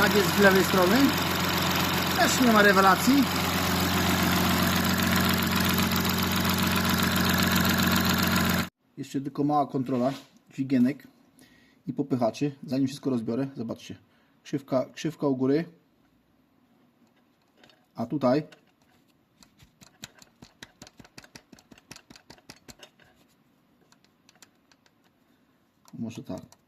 Tak jest z lewej strony. Też nie ma rewelacji. Jeszcze tylko mała kontrola dźwigienek i popychaczy. Zanim wszystko rozbiorę, zobaczcie. Krzywka, krzywka u góry. A tutaj może tak.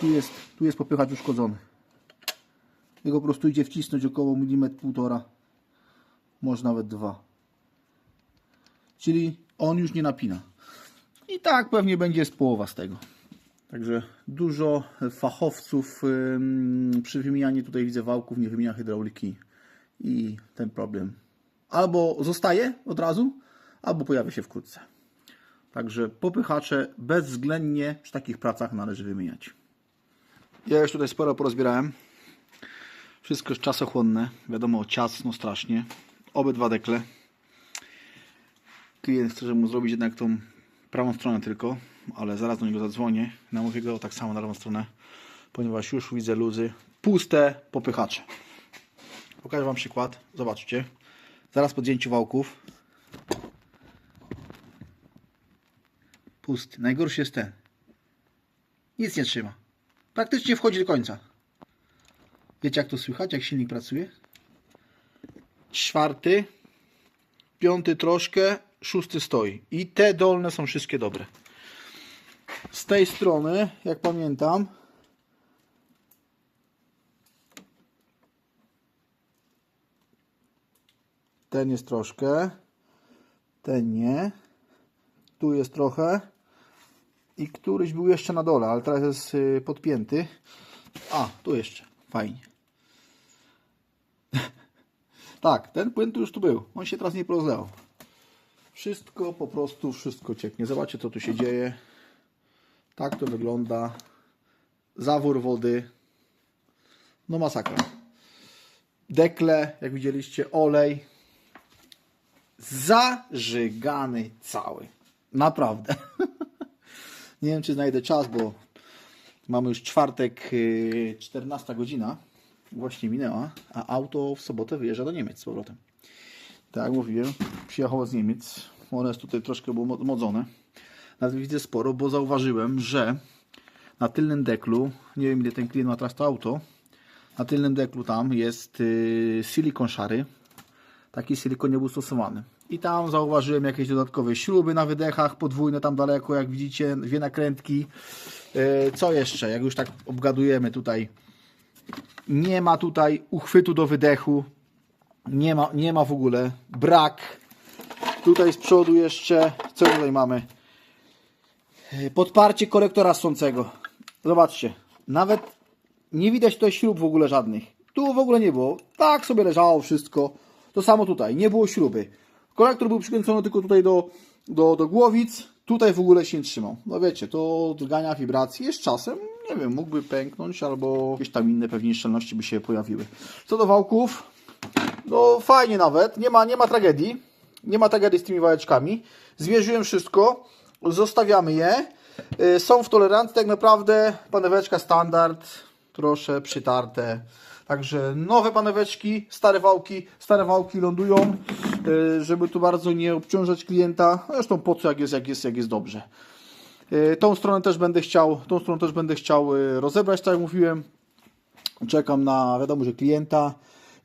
Tu jest, tu jest popychacz uszkodzony. Jego po prostu idzie wcisnąć około milimetr półtora, może nawet dwa. Czyli on już nie napina. I tak pewnie będzie z połowa z tego. Także dużo fachowców przy wymianie tutaj widzę wałków, nie wymienia hydrauliki i ten problem albo zostaje od razu, albo pojawia się wkrótce. Także popychacze bezwzględnie przy takich pracach należy wymieniać. Ja już tutaj sporo porozbierałem. Wszystko jest czasochłonne. Wiadomo, ciasno strasznie. Obydwa dekle. Klient chce, żeby mu zrobić jednak tą prawą stronę tylko, ale zaraz do niego zadzwonię. Namówię go tak samo na lewą stronę, ponieważ już widzę luzy. Puste popychacze. Pokażę Wam przykład. Zobaczcie. Zaraz po zdjęciu wałków. Pusty. Najgorszy jest ten. Nic nie trzyma. Praktycznie wchodzi do końca. Wiecie jak to słychać, jak silnik pracuje? Czwarty, piąty troszkę, szósty stoi. I te dolne są wszystkie dobre. Z tej strony, jak pamiętam, ten jest troszkę, ten nie, tu jest trochę i któryś był jeszcze na dole, ale teraz jest y, podpięty. A, tu jeszcze, fajnie. tak, ten płyn tu już tu był, on się teraz nie porozlewał. Wszystko po prostu, wszystko cieknie. Zobaczcie co tu się dzieje. Tak to wygląda. Zawór wody. No masakra. Dekle, jak widzieliście, olej. Zażygany cały. Naprawdę. Nie wiem, czy znajdę czas, bo mamy już czwartek, yy, 14 godzina. Właśnie minęła, a auto w sobotę wyjeżdża do Niemiec z powrotem. Tak jak mówiłem, przyjechało z Niemiec. One jest tutaj troszkę było mod- modzone. Nawet widzę sporo, bo zauważyłem, że na tylnym deklu, nie wiem ile ten klient ma teraz to auto, na tylnym deklu tam jest yy, silikon szary. Taki silikon nie był stosowany. I tam zauważyłem jakieś dodatkowe śruby na wydechach, podwójne tam daleko, jak widzicie, dwie nakrętki. Yy, co jeszcze? Jak już tak obgadujemy tutaj, nie ma tutaj uchwytu do wydechu. Nie ma, nie ma w ogóle. Brak. Tutaj z przodu jeszcze, co tutaj mamy? Yy, Podparcie korektora sącego. Zobaczcie, nawet nie widać tutaj śrub w ogóle żadnych. Tu w ogóle nie było. Tak sobie leżało wszystko. To samo tutaj, nie było śruby. Kolektor był przykręcony tylko tutaj do, do, do głowic. Tutaj w ogóle się nie trzymał. No wiecie, to drgania wibracji jest czasem, nie wiem, mógłby pęknąć albo jakieś tam inne pewnie szczelności by się pojawiły. Co do wałków, no fajnie nawet, nie ma, nie ma tragedii. Nie ma tragedii z tymi wałeczkami. Zmierzyłem wszystko, zostawiamy je. Y, Są w tolerancji tak naprawdę paneweczka standard, trosze przytarte. Także nowe paneweczki, stare wałki, stare wałki lądują, żeby tu bardzo nie obciążać klienta. Zresztą po co jak jest, jak jest, jak jest dobrze. Y, Tą stronę też będę chciał, tą stronę też będę chciał y, rozebrać, tak jak mówiłem. Czekam na, wiadomo, że klienta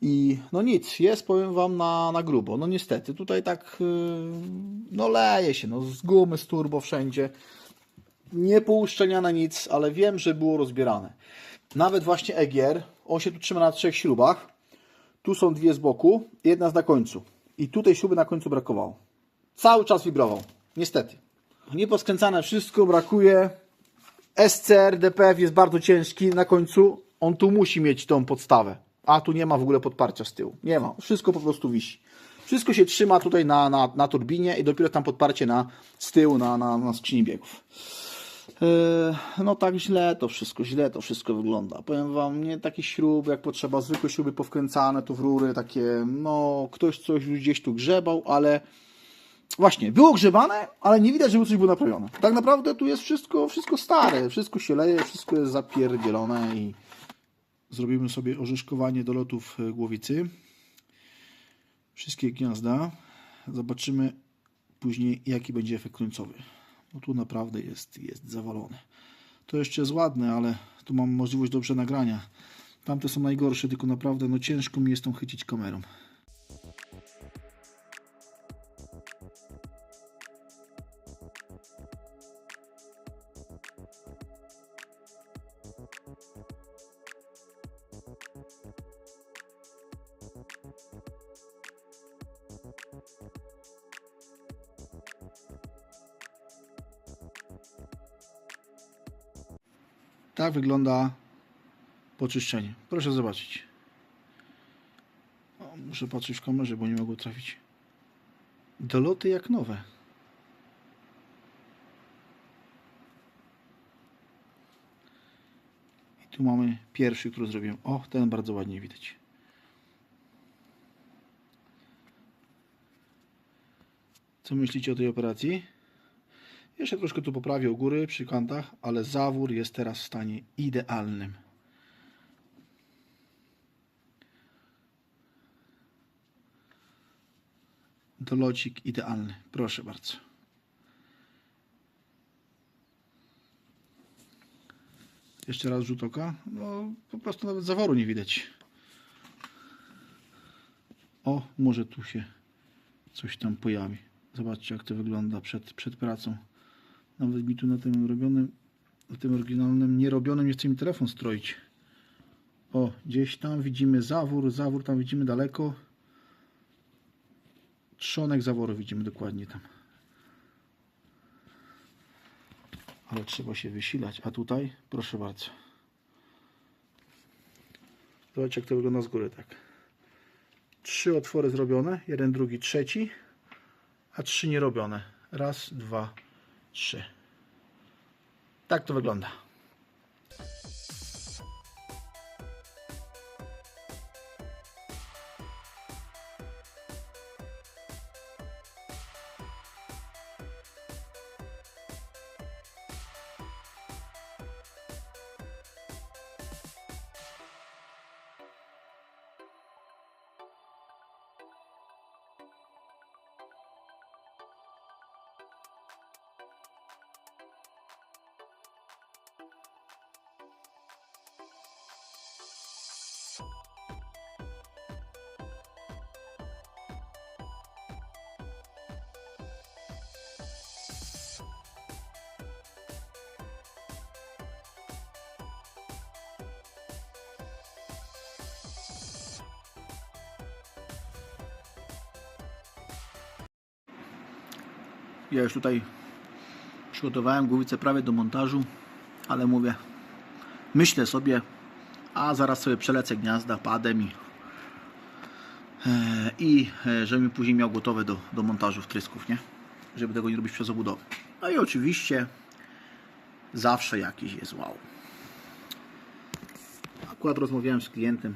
i no nic, jest, powiem Wam, na, na grubo. No niestety, tutaj tak, no leje się, no z gumy, z turbo wszędzie. Nie pouszczelniane nic, ale wiem, że było rozbierane. Nawet właśnie EGR, on się tu trzyma na trzech śrubach. Tu są dwie z boku, jedna jest na końcu. I tutaj śruby na końcu brakowało. Cały czas wibrował. Niestety. Nieposkręcane wszystko, brakuje. SCR DPF jest bardzo ciężki na końcu. On tu musi mieć tą podstawę. A tu nie ma w ogóle podparcia z tyłu. Nie ma. Wszystko po prostu wisi. Wszystko się trzyma tutaj na, na, na turbinie i dopiero tam podparcie na, z tyłu na, na, na skrzyni biegów. Yy, no tak źle to wszystko, źle to wszystko wygląda. Powiem wam, nie takie śruby jak potrzeba, zwykłe śruby powkręcane tu w rury, takie, no ktoś coś gdzieś tu grzebał, ale Właśnie, było grzewane, ale nie widać, żeby coś było naprawione. Tak naprawdę tu jest wszystko, wszystko stare, wszystko się leje, wszystko jest zapierdzielone i zrobimy sobie orzeszkowanie do lotów e, głowicy. Wszystkie gniazda. Zobaczymy później, jaki będzie efekt końcowy. Bo tu naprawdę jest, jest zawalone. To jeszcze jest ładne, ale tu mam możliwość dobrze nagrania. Tamte są najgorsze, tylko naprawdę no ciężko mi jest tą chycić kamerą. Tak wygląda poczyszczenie. Proszę zobaczyć. O, muszę patrzeć w kamerze, bo nie mogło trafić. Doloty jak nowe. I tu mamy pierwszy, który zrobiłem. O, ten bardzo ładnie widać. Co myślicie o tej operacji? Jeszcze troszkę tu poprawię u góry przy kantach, ale zawór jest teraz w stanie idealnym. Dolocik idealny. Proszę bardzo. Jeszcze raz rzut oka. No, po prostu nawet zaworu nie widać. O, może tu się coś tam pojawi. Zobaczcie, jak to wygląda przed, przed pracą. Nawet mi tu na tym robionym, na tym oryginalnym, nierobionym nie chce mi telefon stroić. O, gdzieś tam widzimy zawór, zawór tam widzimy daleko. Trzonek zaworu widzimy dokładnie tam. Ale trzeba się wysilać. A tutaj, proszę bardzo. Zobaczcie, jak to wygląda z góry, tak. Trzy otwory zrobione, jeden, drugi, trzeci, a trzy nierobione. Raz, dwa, trzy. Tak to wygląda. Ja już tutaj przygotowałem głowicę prawie do montażu, ale mówię, myślę sobie, a zaraz sobie przelecę gniazda padem i, e, i e, żebym później miał gotowe do, do montażu wtrysków, nie? Żeby tego nie robić przez obudowę. No i oczywiście zawsze jakiś jest wow. Akurat rozmawiałem z klientem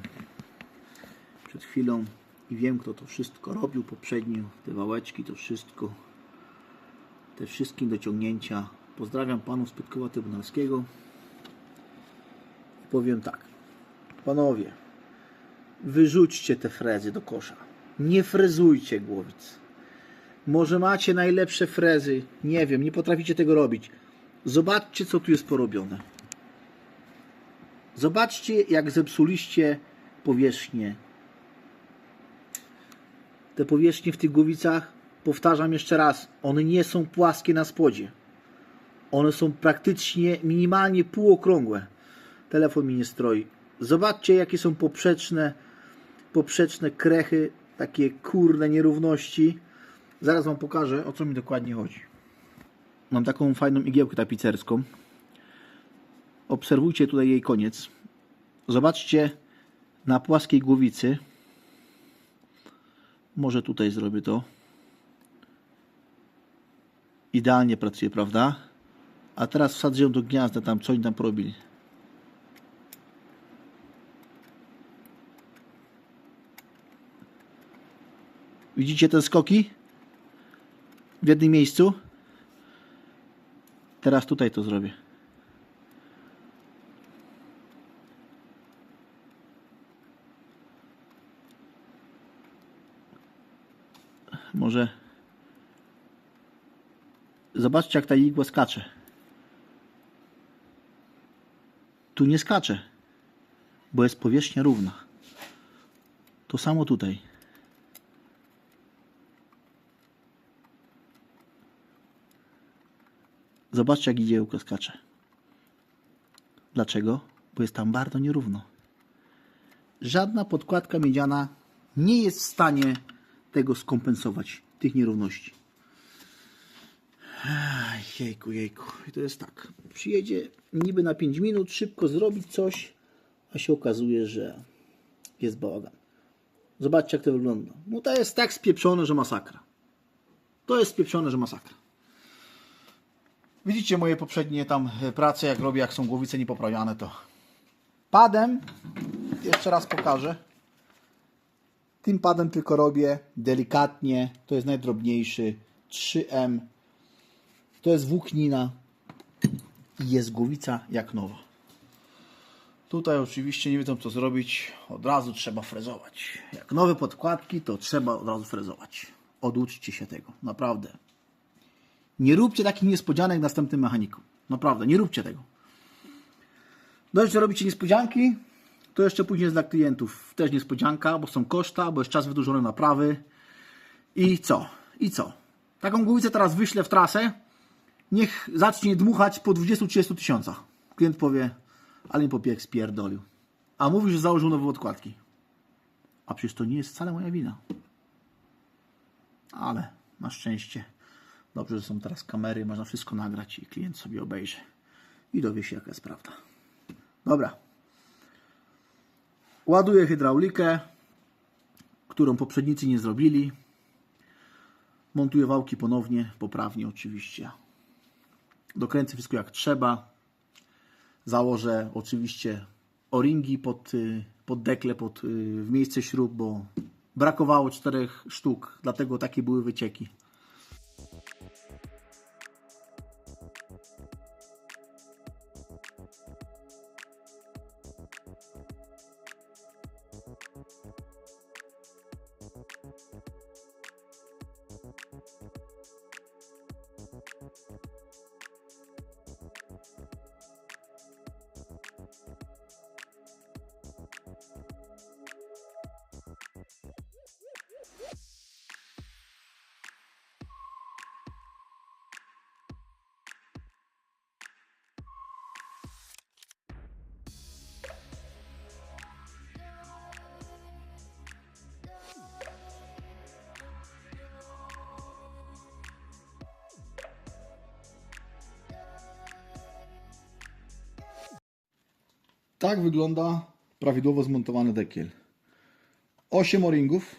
przed chwilą i wiem kto to wszystko robił poprzednio, te wałeczki, to wszystko te wszystkie dociągnięcia. Pozdrawiam panów z Pytkowa Trybunalskiego. Powiem tak. Panowie, wyrzućcie te frezy do kosza. Nie frezujcie głowic. Może macie najlepsze frezy, nie wiem, nie potraficie tego robić. Zobaczcie, co tu jest porobione. Zobaczcie, jak zepsuliście powierzchnię. Te powierzchnie w tych głowicach powtarzam jeszcze raz, one nie są płaskie na spodzie. One są praktycznie minimalnie półokrągłe. Telefon mi nie stroi. Zobaczcie, jakie są poprzeczne, poprzeczne krechy, takie kurne nierówności. Zaraz Wam pokażę, o co mi dokładnie chodzi. Mam taką fajną igiełkę tapicerską. Obserwujcie tutaj jej koniec. Zobaczcie na płaskiej głowicy. Może tutaj zrobię to idealnie pracuje, prawda? A teraz wsadzę ją do gniazda, tam co oni tam porobili. Widzicie te skoki? w jednym miejscu. Teraz tutaj to zrobię. Może zobaczcie jak ta igła skacze. Tu nie skacze, bo jest powierzchnia równa. To samo tutaj. Zobaczcie, jak igiełko skacze. Dlaczego? Bo jest tam bardzo nierówno. Żadna podkładka miedziana nie jest w stanie tego skompensować, tych nierówności. Jejku, jejku. I to jest tak. Przyjedzie niby na 5 minut, szybko zrobić coś, a się okazuje, że jest bałagan. Zobaczcie, jak to wygląda. No to jest tak spieprzone, że masakra. To jest spieprzone, że masakra. Widzicie moje poprzednie tam e, prace, jak robię, jak są głowice niepoprawiane, to padem, jeszcze raz pokażę, tym padem tylko robię delikatnie, to jest najdrobniejszy, 3M, to jest włóknina i jest głowica jak nowa. Tutaj oczywiście nie wiedzą co zrobić, od razu trzeba frezować. Jak nowe podkładki, to trzeba od razu frezować. Oduczcie się tego, naprawdę. Nie róbcie takich niespodzianek następnym mechanikom. Naprawdę, nie róbcie tego. Dość, że robicie niespodzianki, to jeszcze później jest dla klientów też niespodzianka, bo są koszta, bo jest czas wydłużony naprawy. I co? I co? Taką głowicę teraz wyślę w trasę, niech zacznie dmuchać po 20-30 tysiącach. Klient powie, ale mi popiek spierdolił. A mówi, że założył nowe odkładki. A przecież to nie jest wcale moja wina. Ale na szczęście dobrze, że są teraz kamery, można wszystko nagrać i klient sobie obejrzy i dowie się, jaka jest prawda. Dobra. Ładuję hydraulikę, którą poprzednicy nie zrobili. Montuję wałki ponownie, poprawnie oczywiście. Dokręcę wszystko jak trzeba. Założę oczywiście o-ringi pod, y, pod dekle, pod, y, w miejsce śrub, bo brakowało czterech sztuk, dlatego takie były wycieki. Tak wygląda prawidłowo zmontowany dekiel. 8 o-ringów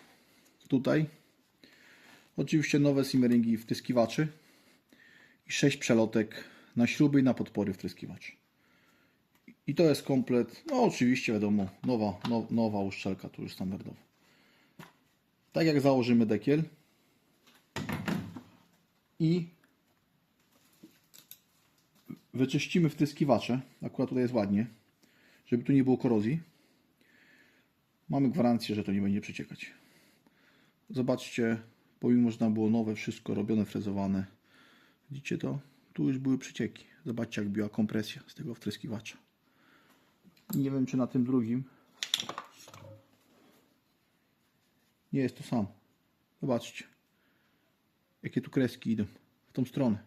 tutaj. Oczywiście nowe simmeringi wtyskiwaczy i 6 przelotek na śruby i na podpory wtryskiwaczy. I to jest komplet. No oczywiście wiadomo, nowa, no, nowa uszczelka to już standardowa. Tak jak założymy dekiel i wyczyścimy wtryskiwacze, akurat tutaj jest ładnie, żeby tu nie było korozji. Mamy gwarancję, że to nie będzie przeciekać. Zobaczcie, pomimo, że tam było nowe, wszystko robione, frezowane. Widzicie to? Tu już były przecieki. Zobaczcie, jak biła kompresja z tego wtryskiwacza. Nie wiem, czy na tym drugim. Nie jest to sam. Zobaczcie, jakie tu kreski idą w tą stronę.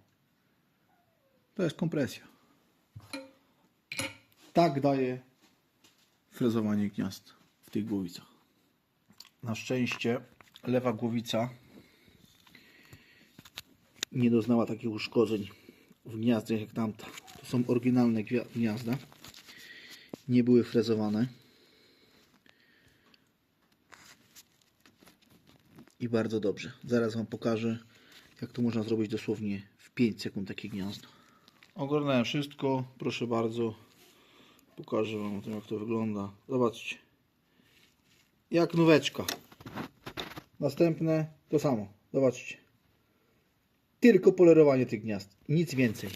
To jest kompresja. Tak daje frezowanie gniazd w tych głowicach. Na szczęście lewa głowica nie doznała takich uszkodzeń w gniazdach jak tamta. To są oryginalne gniazda. Nie były frezowane. I bardzo dobrze. Zaraz Wam pokażę, jak to można zrobić dosłownie w 5 sekund takie gniazdo. Ogarnąłem wszystko. Proszę bardzo. Pokażę Wam to, jak to wygląda. Zobaczcie. Jak nóweczka. Następne to samo. Zobaczcie. Tylko polerowanie tych gniazd. Nic więcej.